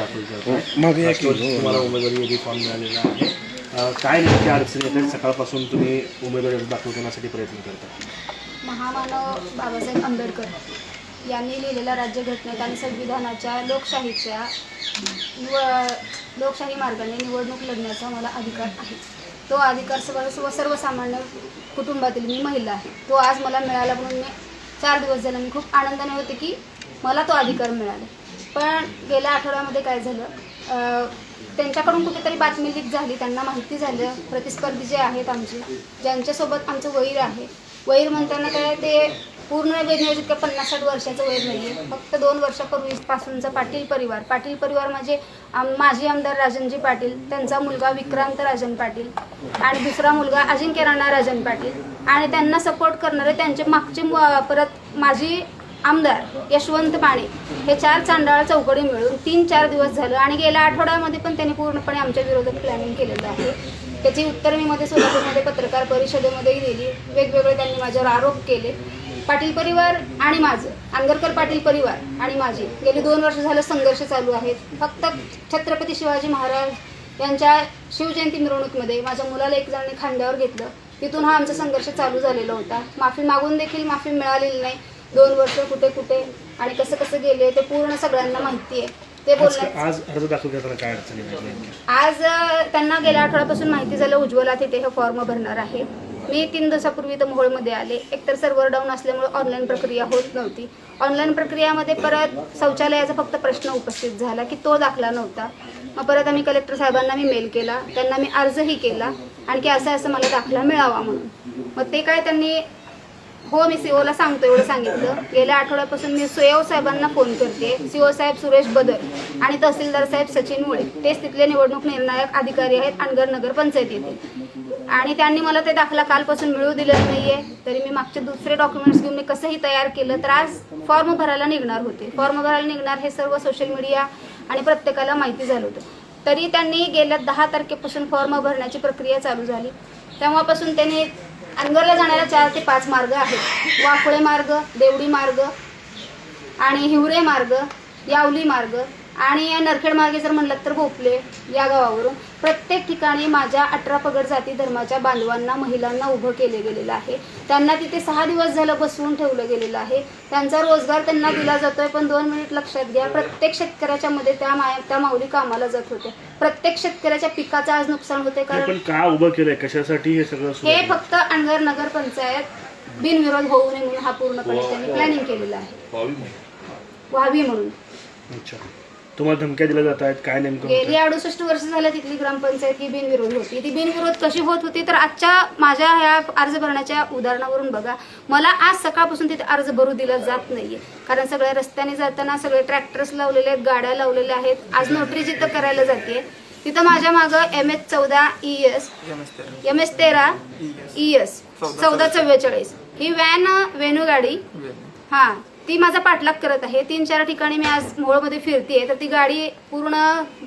दाखल की. राष्ट्रवादी तुम्हाला उमेदवारी यादी फॉर्म मिळालेला आहे. अ, काय अडचणी येतात सकाळपासून तुम्ही उमेदवारी अर्ज दाखल करण्यासाठी प्रयत्न करता. महामानव बाबासाहेब आंबेडकर यांनी लिहिलेल्या राज्यघटनेत आणि संविधानाच्या लोकशाहीच्या निव लोकशाही मार्गाने निवडणूक लढण्याचा मला अधिकार आहे. तो अधिकार सर्व सर्वसामान्य कुटुंबातील मी महिला आहे. तो आज मला मिळाला म्हणून मी चार दिवस झाले मी खूप आनंदाने होते की मला तो अधिकार मिळाला. पण गेल्या आठवड्यामध्ये काय झालं? त्यांच्याकडून कुठेतरी बातमी लीक झाली त्यांना माहिती झालं. प्रतिस्पर्धी जे आहेत आमचे ज्यांच्यासोबत आमचं वैर आहे. वैर म्हणताना काय ते पूर्ण वेगवेगळे का पन्नास साठ वर्षाचं वैर नाही आहे फक्त दोन वर्षापूर्वीपासूनचा पाटील परिवार. पाटील परिवार म्हणजे आम माजी आमदार राजनजी पाटील त्यांचा मुलगा विक्रांत राजन पाटील आणि दुसरा मुलगा अजिंक्य राणा राजन पाटील. आणि त्यांना सपोर्ट करणारे त्यांचे मागचे मु- परत माझी आमदार यशवंत माने हे चार चांडाळ चौकडी मिळून तीन चार दिवस झालं आणि गेल्या आठवड्यामध्ये पण त्यांनी पूर्णपणे आमच्या विरोधात प्लॅनिंग केलेलं आहे. त्याची उत्तर मी मध्ये सोलापूरमध्ये पत्रकार परिषदेमध्येही दिली. वेगवेगळे त्यांनी माझ्यावर आरोप केले. पाटील परिवार आणि माझं आंगरकर पाटील परिवार आणि माझे गेली दोन वर्ष झालं संघर्ष चालू आहेत. फक्त छत्रपती शिवाजी महाराज यांच्या शिवजयंती मिरवणुकीमध्ये माझ्या मुलाला एक जणांनी खांद्यावर घेतलं. तिथून हा आमचा संघर्ष चालू झालेला होता. माफी मागून देखील माफी मिळालेली नाही. दोन वर्ष कुठे कुठे आणि कसं कसं गेले ते पूर्ण सगळ्यांना माहिती आहे. ते बोलण्यात आज अर्ज दाखल करताना काय अडचणी आज अ, त्यांना गेल्या आठवड्यापासून माहिती झालं उज्ज्वला तिथे हे फॉर्म भरणार आहे. मी तीन दिवसापूर्वी तर मोहोळमध्ये आले. एकतर सर्व्हर डाऊन असल्यामुळे ऑनलाईन प्रक्रिया होत नव्हती. ऑनलाईन प्रक्रियामध्ये परत शौचालयाचा फक्त प्रश्न उपस्थित झाला की तो दाखला नव्हता. मग परत आम्ही कलेक्टर साहेबांना मी मेल केला. त्यांना मी अर्जही केला. आणखी असं असं मला दाखला मिळावा म्हणून. मग ते काय त्यांनी हो मी सीओला सांगतो एवढं सांगितलं. गेल्या आठवड्यापासून मी सुएव साहेबांना फोन करते. सीओ साहेब सुरेश बदल आणि तहसीलदार साहेब सचिन मुळे. तेच तिथले निवडणूक निर्णायक अधिकारी आहेत अनगर नगर पंचायत येथे. आणि त्यांनी मला ते दाखला कालपासून मिळू दिलेलं नाहीये. तरी मी मागचे दुसरे डॉक्युमेंट्स घेऊन मी कसंही तयार केलं तर आज फॉर्म भरायला निघणार होते. फॉर्म भरायला निघणार हे सर्व सोशल मीडिया आणि प्रत्येकाला माहिती झालं होतं. तरी त्यांनी गेल्या दहा तारखेपासून फॉर्म भरण्याची प्रक्रिया चालू झाली. तेव्हापासून त्यांनी अनगरला जाणाऱ्या चार ते पाच मार्ग आहेत. वाकोळे मार्ग देवडी मार्ग आणि हिवरे मार्ग यावली मार्ग. आणि नरखेड मार्गे जर म्हणलं तर भोपले या गावावरून प्रत्येक ठिकाणी माझ्या अठरा पगड जाती धर्माच्या बांधवांना महिलांना उभं केले गेलेलं आहे. त्यांना तिथे सहा दिवस झालं बसवून ठेवलं गेलेलं आहे. त्यांचा रोजगार त्यांना दिला जातोय पण दोन मिनिट लक्षात घ्या प्रत्येक शेतकऱ्याच्या मध्ये त्या माया त्या माऊली कामाला जात होत्या. प्रत्येक शेतकऱ्याच्या पिकाचं आज नुकसान होते हे कारण पण का उभं केलंय? कशासाठी हे सगळं हे? फक्त अनगर नगर पंचायत बिनविरोध होऊ नये म्हणून हा पूर्णपणे त्यांनी प्लॅनिंग केलेला आहे. व्हावी म्हणून. अच्छा. तुम्हाला धमक्या दिल्या जात आहेत काय नेमकं गेली होतं? अडुसष्ट वर्ष झालं तिथली ग्रामपंचायत ही बिनविरोध होती. ती बिनविरोध कशी होत होती? तर आजच्या माझ्या ह्या अर्ज भरण्याच्या उदाहरणावरून बघा. मला आज सकाळपासून तिथे अर्ज भरू दिला जात नाहीये. कारण सगळ्या रस्त्याने जाताना सगळे ट्रॅक्टर्स लावलेले आहेत गाड्या लावलेल्या आहेत. आज नोटरी जिथं करायला जाते तिथं माझ्या मागं एम एच चौदा ई एस एम एस तेरा ई एस चौदा चव्वेचाळीस. ही व्हॅन वेणू. गाडी हां. ती माझा पाठलाग करत आहे. तीन चार ठिकाणी मी आज मोहोळमध्ये फिरतीये तर ती गाडी पूर्ण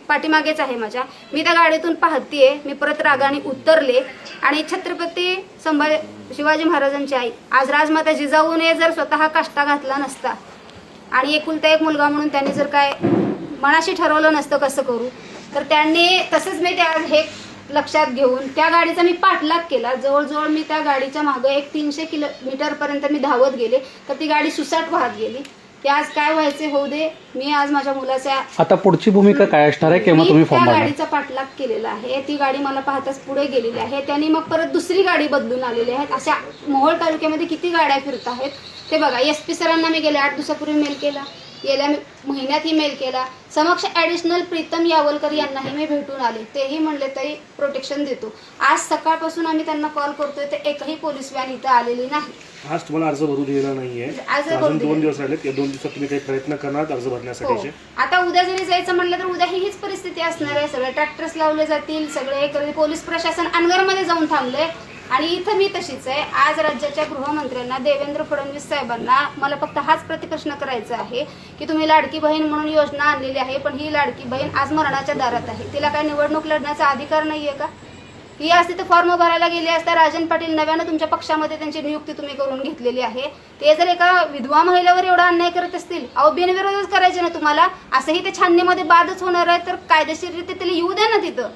पाठीमागेच आहे माझ्या. मी त्या गाडीतून पाहतीये मी परत रागाने उतरले आणि छत्रपती संभाजी शिवाजी महाराजांची आई आज राजमाता जिजाऊने जर स्वतः काष्टा घातला नसता आणि एकुलता एक मुलगा म्हणून त्यांनी जर काय मनाशी ठरवलं नसतं कसं करू तर त्यांनी तसंच मी त्या हे लक्षात घेऊन त्या गाडीचा मी पाठलाग केला. जवळजवळ मी त्या गाडीच्या मागं एक तीनशे किलोमीटरपर्यंत मी धावत गेले. तर ती गाडी सुसाट वाहत गेली. की आज काय व्हायचे होऊ दे. मी आज माझ्या मुलाच्या आता पुढची भूमिका काय असणार आहे केव्हा मी तुम्ही त्या फॉर्म भरणार गाडीचा पाठलाग केलेला आहे. ती गाडी मला पाहताच पुढे गेलेली आहे. त्यांनी मग परत दुसरी गाडी बदलून आलेली आहेत अशा मोहोळ तालुक्यामध्ये किती गाड्या फिरत आहेत ते बघा. एस पी सरांना मी गेल्या आठ दिवसापूर्वी मेल केला. गेल्या महिन्यातही मेल केला. समक्ष ॲडिशनल प्रीतम यावलकर यांनाही मी भेटून आले. तेही म्हणले तरी प्रोटेक्शन देतो. आज सकाळपासून आम्ही त्यांना कॉल करतोय ते एकही पोलीस व्हॅन इथं आलेली नाही. आज तुम्हाला अर्ज भरू दिलेला नाहीये. आज अजून. दोन दिवस राहिलेत. या दोन दिवसात तुम्ही काही प्रयत्न करणार अर्ज हो. भरण्यासाठीचे आता उद्या जरी जायचं म्हटलं तर उद्या ही हीच परिस्थिती असणार आहे. सगळे ट्रॅक्टर्स लावले जातील. सगळे हे. पोलीस प्रशासन अनगरमध्ये जाऊन थांबले आणि इथं मी तशीच आहे. आज राज्याच्या गृहमंत्र्यांना देवेंद्र फडणवीस साहेबांना मला फक्त हाच प्रतिप्रश्न करायचा आहे की तुम्ही लाडकी बहीण म्हणून योजना आणलेली आहे पण ही लाडकी बहीण आज मरणाच्या दारात आहे. तिला काय निवडणूक लढण्याचा अधिकार नाहीये का? ती असते तर फॉर्म भरायला गेली असता राजन पाटील नव्यानं तुमच्या पक्षामध्ये त्यांची नियुक्ती तुम्ही करून घेतलेली आहे. ते जर एका विधवा महिलेवर एवढा अन्याय करत असतील अहो बिनविरोधच करायचे ना तुम्हाला? असंही ते छाननीमध्ये बादच होणार आहे तर कायदेशीररित्या त्याला येऊ द्या ना तिथं.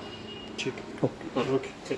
ठीक आहे. ओके ठीक.